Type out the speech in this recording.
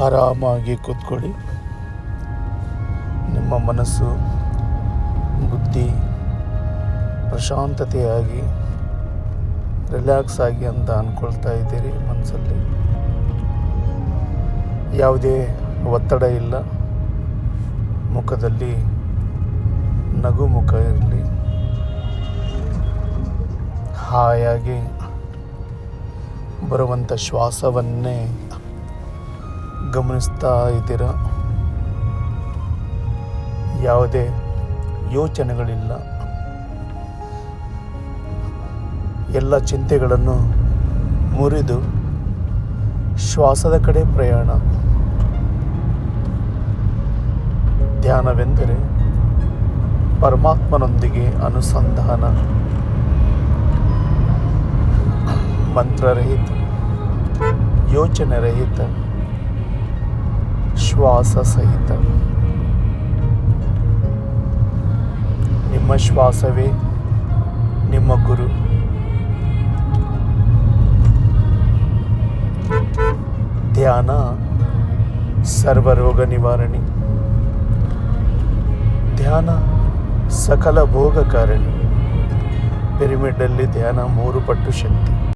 ಆರಾಮಾಗಿ ಕೂತ್ಕೊಳ್ಳಿ. ನಿಮ್ಮ ಮನಸ್ಸು, ಬುದ್ಧಿ ಪ್ರಶಾಂತತೆಯಾಗಿ ರಿಲ್ಯಾಕ್ಸ್ ಆಗಿ ಅಂತ ಅಂದ್ಕೊಳ್ತಾ ಇದ್ದೀರಿ ಮನಸ್ಸಲ್ಲಿ. ಯಾವುದೇ ಒತ್ತಡ ಇಲ್ಲ. ಮುಖದಲ್ಲಿ ನಗು ಮುಖ ಇರಲಿ. ಹಾಯಾಗಿ ಬರುವಂಥ ಶ್ವಾಸವನ್ನೇ ಗಮನಿಸ್ತಾ ಇದ್ದೀರ? ಯಾವುದೇ ಯೋಚನೆಗಳಿಲ್ಲ. ಎಲ್ಲ ಚಿಂತೆಗಳನ್ನು ಮುರಿದು ಶ್ವಾಸದ ಕಡೆ ಪ್ರಯಾಣ. ಧ್ಯಾನವೆಂದರೆ ಪರಮಾತ್ಮನೊಂದಿಗೆ ಅನುಸಂಧಾನ. ಮಂತ್ರರಹಿತ ಯೋಚನೆ ರಹಿತ ಶ್ವಾಸ ಸಹಿತ ನಿಮ್ಮ ಶ್ವಾಸವೇ ನಿಮ್ಮ ಗುರು. ಧ್ಯಾನ, ಸರ್ವರೋಗ ನಿವಾರಣೆ. ಧ್ಯಾನ, ಸಕಲ ಭೋಗ ಕಾರಣಿ. ಪಿರಮಿಡಲ್ಲಿ ಧ್ಯಾನ ಮೂರು ಪಟ್ಟು ಶಕ್ತಿ.